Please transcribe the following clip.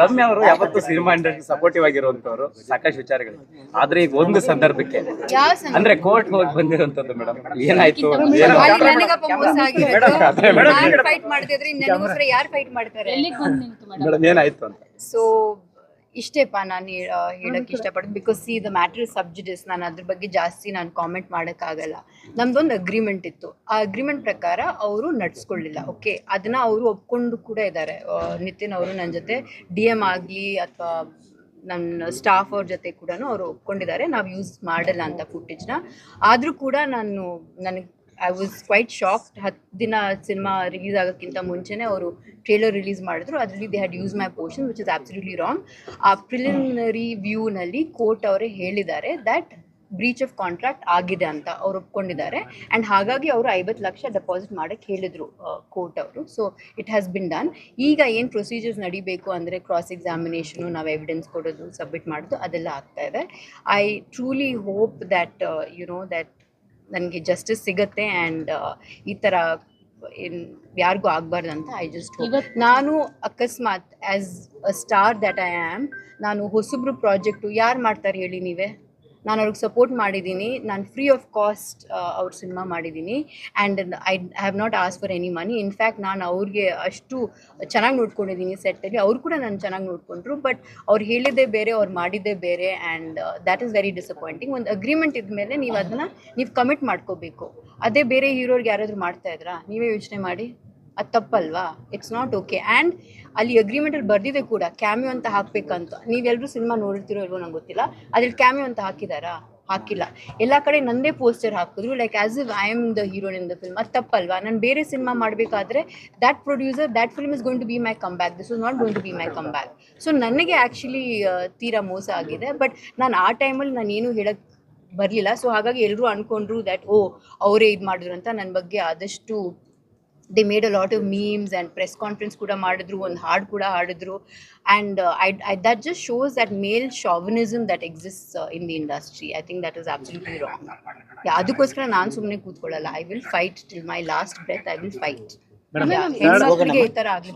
ರಮ್ಯಾ ಅವರು ಯಾವತ್ತೂ cinema industry supportive ಆಗಿರುವಂತವ್ರು ಸಾಕಷ್ಟು ವಿಚಾರಗಳು. ಆದ್ರೆ ಈಗ ಒಂದು ಸಂದರ್ಭಕ್ಕೆ? ಅಂದ್ರೆ ಕೋರ್ಟ್ ಹೋಗಿ ಬಂದಿರುವಂತದ್ದು ಮೇಡಮ್ ಏನಾಯ್ತು? ಫೈಟ್ ಮಾಡ್ತಿದ್ರೆ? ಯಾರು ಫೈಟ್ ಮಾಡ್ತಾರೆ? ಏನಾಯ್ತು ಅಂತ? ಸೊ ಇಷ್ಟೇಪ್ಪ ನಾನು ಹೇಳಕ್ ಇಷ್ಟಪಡ್ತೀನಿ because see the matter sub judice ನಾನು ಅದ್ರ ಬಗ್ಗೆ ಜಾಸ್ತಿ ನಾನು ಕಾಮೆಂಟ್ ಮಾಡೋಕ್ಕಾಗಲ್ಲ. ನಮ್ದೊಂದು ಅಗ್ರಿಮೆಂಟ್ ಇತ್ತು. ಆ ಅಗ್ರಿಮೆಂಟ್ ಪ್ರಕಾರ ಅವರು ನಡ್ಸ್ಕೊಳ್ಳಿಲ್ಲ. ಓಕೆ ಅದನ್ನ ಅವರು ಒಪ್ಕೊಂಡು ಕೂಡ ಇದ್ದಾರೆ ನಿತಿನ್ ಅವರು ನನ್ನ ಜೊತೆ ಡಿ ಎಂ ಆಗಲಿ ಅಥವಾ ನನ್ನ ಸ್ಟಾಫ್ ಅವ್ರ ಜೊತೆ ಕೂಡ ಅವರು ಒಪ್ಕೊಂಡಿದ್ದಾರೆ. ನಾವು ಯೂಸ್ ಮಾಡಲ್ಲ ಅಂತ ಫುಟೇಜ್ನ ಆದರೂ ಕೂಡ ನಾನು ನನಗೆ ಐ ವಾಸ್ ಕ್ವೈಟ್ ಶಾಕ್ಡ್ ಹತ್ತು ದಿನ ಸಿನಿಮಾ ರಿಲೀಸ್ ಆಗೋಕ್ಕಿಂತ ಮುಂಚೆನೇ ಅವರು ಟ್ರೇಲರ್ ರಿಲೀಸ್ ಮಾಡಿದ್ರು. ಅದರಲ್ಲಿ they had use my portion which is absolutely wrong ಆ ಪ್ರಿಲಿಮಿನರಿ ವ್ಯೂನಲ್ಲಿ ಕೋರ್ಟ್ ಅವರೇ ಹೇಳಿದ್ದಾರೆ ದ್ಯಾಟ್ ಬ್ರೀಚ್ ಆಫ್ ಕಾಂಟ್ರಾಕ್ಟ್ ಆಗಿದೆ ಅಂತ ಅವ್ರು ಒಪ್ಕೊಂಡಿದ್ದಾರೆ. ಆ್ಯಂಡ್ ಹಾಗಾಗಿ ಅವರು ಐವತ್ತು ಲಕ್ಷ ಡೆಪಾಸಿಟ್ ಮಾಡೋಕ್ಕೆ ಹೇಳಿದರು ಕೋರ್ಟ್ ಅವರು. So it has been done ಈಗ ಏನು ಪ್ರೊಸೀಜರ್ಸ್ ನಡಿಬೇಕು ಅಂದರೆ ಕ್ರಾಸ್ ಎಕ್ಸಾಮಿನೇಷನು ನಾವು ಎವಿಡೆನ್ಸ್ ಕೊಡೋದು ಸಬ್ಮಿಟ್ ಮಾಡೋದು ಅದೆಲ್ಲ ಆಗ್ತಾ ಇದೆ. I truly hope that you know that ನನಗೆ ಜಸ್ಟಿಸ್ ಸಿಗತ್ತೆ ಆ್ಯಂಡ್ ಈ ಥರ ಇನ್ ಯಾರಿಗೂ ಆಗಬಾರ್ದು ಅಂತ ಐ ಜಸ್ಟ್ ನಾನು ಅಕಸ್ಮಾತ್ as a star that I am ನಾನು ಹೊಸಬ್ರು ಪ್ರಾಜೆಕ್ಟು ಯಾರು ಮಾಡ್ತಾರೆ ಹೇಳಿ ನೀವೇ? ನಾನು ಅವ್ರಿಗೆ ಸಪೋರ್ಟ್ ಮಾಡಿದ್ದೀನಿ. ನಾನು ಫ್ರೀ ಆಫ್ ಕಾಸ್ಟ್ ಅವ್ರ ಸಿನಿಮಾ ಮಾಡಿದ್ದೀನಿ. And I have not ask for any money in fact ನಾನು ಅವ್ರಿಗೆ ಅಷ್ಟು ಚೆನ್ನಾಗಿ ನೋಡ್ಕೊಂಡಿದ್ದೀನಿ ಸೆಟ್ಟಲ್ಲಿ ಅವ್ರು ಕೂಡ ನಾನು ಚೆನ್ನಾಗಿ ನೋಡಿಕೊಂಡ್ರು ಬಟ್ ಅವ್ರು ಹೇಳಿದ್ದೇ ಬೇರೆ, ಅವ್ರು ಮಾಡಿದ್ದೇ ಬೇರೆ and that is very disappointing ಒಂದು ಅಗ್ರಿಮೆಂಟ್ ಇದ್ಮೇಲೆ ನೀವು ಅದನ್ನು, ನೀವು ಕಮಿಟ್ ಮಾಡ್ಕೋಬೇಕು. ಅದೇ ಬೇರೆ ಹೀರೋರ್ಗೆ ಯಾರಾದರೂ ಮಾಡ್ತಾ ಇದ್ರಾ? ನೀವೇ ಯೋಚನೆ ಮಾಡಿ. ಅದು ತಪ್ಪಲ್ವಾ? ಇಟ್ಸ್ ನಾಟ್ ಓಕೆ ಆ್ಯಂಡ್ ಅಲ್ಲಿ ಅಗ್ರಿಮೆಂಟಲ್ಲಿ ಬರ್ದಿದೆ ಕೂಡ ಕ್ಯಾಮಿಯೋ ಅಂತ ಹಾಕಬೇಕಂತ. ನೀವೆಲ್ಲರೂ ಸಿನಿಮಾ ನೋಡಿರ್ತೀರೋ ಇಲ್ವೋ ನಂಗೆ ಗೊತ್ತಿಲ್ಲ. ಅದ್ರಲ್ಲಿ ಕ್ಯಾಮಿಯೋ ಅಂತ ಹಾಕಿದಾರಾ? ಹಾಕಿಲ್ಲ. ಎಲ್ಲ ಕಡೆ ನಂದೇ ಪೋಸ್ಟರ್ ಹಾಕಿದ್ರು. Like as if I am the heroine in the film ಅದು ತಪ್ಪಲ್ವಾ? ನಾನು ಬೇರೆ ಸಿನಿಮಾ ಮಾಡಬೇಕಾದ್ರೆ that producer that film is going to be my come back this is not going to be my come back so ನನಗೆ actually ತೀರಾ ಮೋಸ ಆಗಿದೆ. But ನಾನು ಆ ಟೈಮಲ್ಲಿ ನಾನು ಏನು ಹೇಳಕ್ಕೆ ಬರಲಿಲ್ಲ. ಸೊ ಹಾಗಾಗಿ ಎಲ್ಲರೂ ಅಂದ್ಕೊಂಡ್ರು ದ್ಯಾಟ್ ಓ, ಅವರೇ ಇದು ಮಾಡಿದ್ರು ಅಂತ ನನ್ನ ಬಗ್ಗೆ ಆದಷ್ಟು they made a lot of memes and press conference ಕೂಡ ಮಾಡಿದ್ರು ಒಂದು ಹಾಡು ಕೂಡ ಹಾಡಿದ್ರು and I I that just shows that male chauvinism that exist in the industry I think that is absolutely wrong ಅದಕ್ಕೋಸ್ಕರ ನಾನು ಸುಮ್ಮನೆ ಕೂತ್ಕೊಳ್ಳಲ್ಲ I will fight till my last breath I will fight ಈ ಥರ ಆಗಲಿ